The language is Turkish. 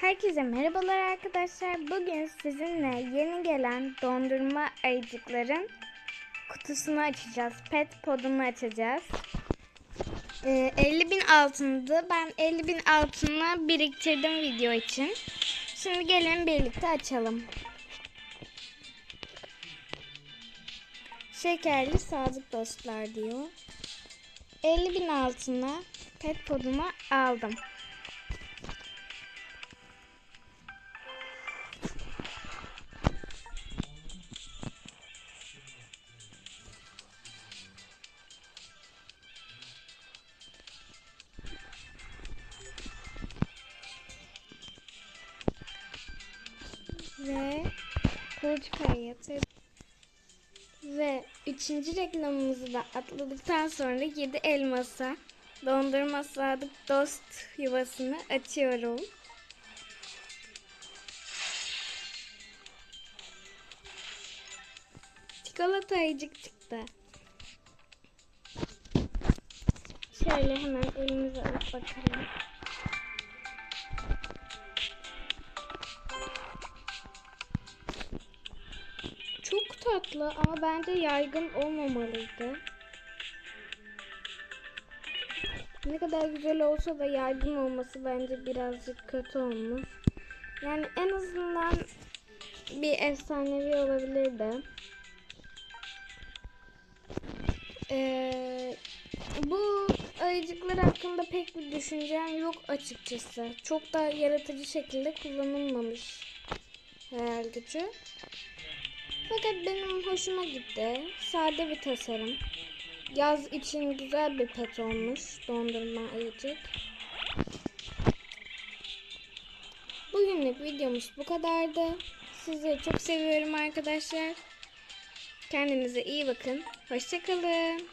Herkese merhabalar arkadaşlar. Bugün sizinle yeni gelen dondurma ayıcıkların kutusunu açacağız. Pet podunu açacağız. Ee, 50 bin altındı. Ben 50 bin altını biriktirdim video için. Şimdi gelin birlikte açalım. Şekerli sadık dostlar diyor. 50 bin altına pet podumu aldım. Ve kuluçkaya yatır. Ve üçüncü reklamımızı da atladıktan sonra 7 elmasa dondurma sadık dost yuvasını açıyorum. Çikolata ayıcık çıktı. Şöyle hemen elimize alıp bakalım. Tatlı ama bence yaygın olmamalıydı. Ne kadar güzel olsa da yaygın olması bence birazcık kötü olmuş. Yani en azından bir efsanevi olabilirdi. Ee, bu ayıcıklar hakkında pek bir düşüncem yok açıkçası. Çok da yaratıcı şekilde kullanılmamış hayal gücü. Fakat benim hoşuma gitti. Sade bir tasarım. Yaz için güzel bir pet olmuş. Dondurma ayıcık. Bugünlük videomuz bu kadardı. Sizleri çok seviyorum arkadaşlar. Kendinize iyi bakın. Hoşçakalın.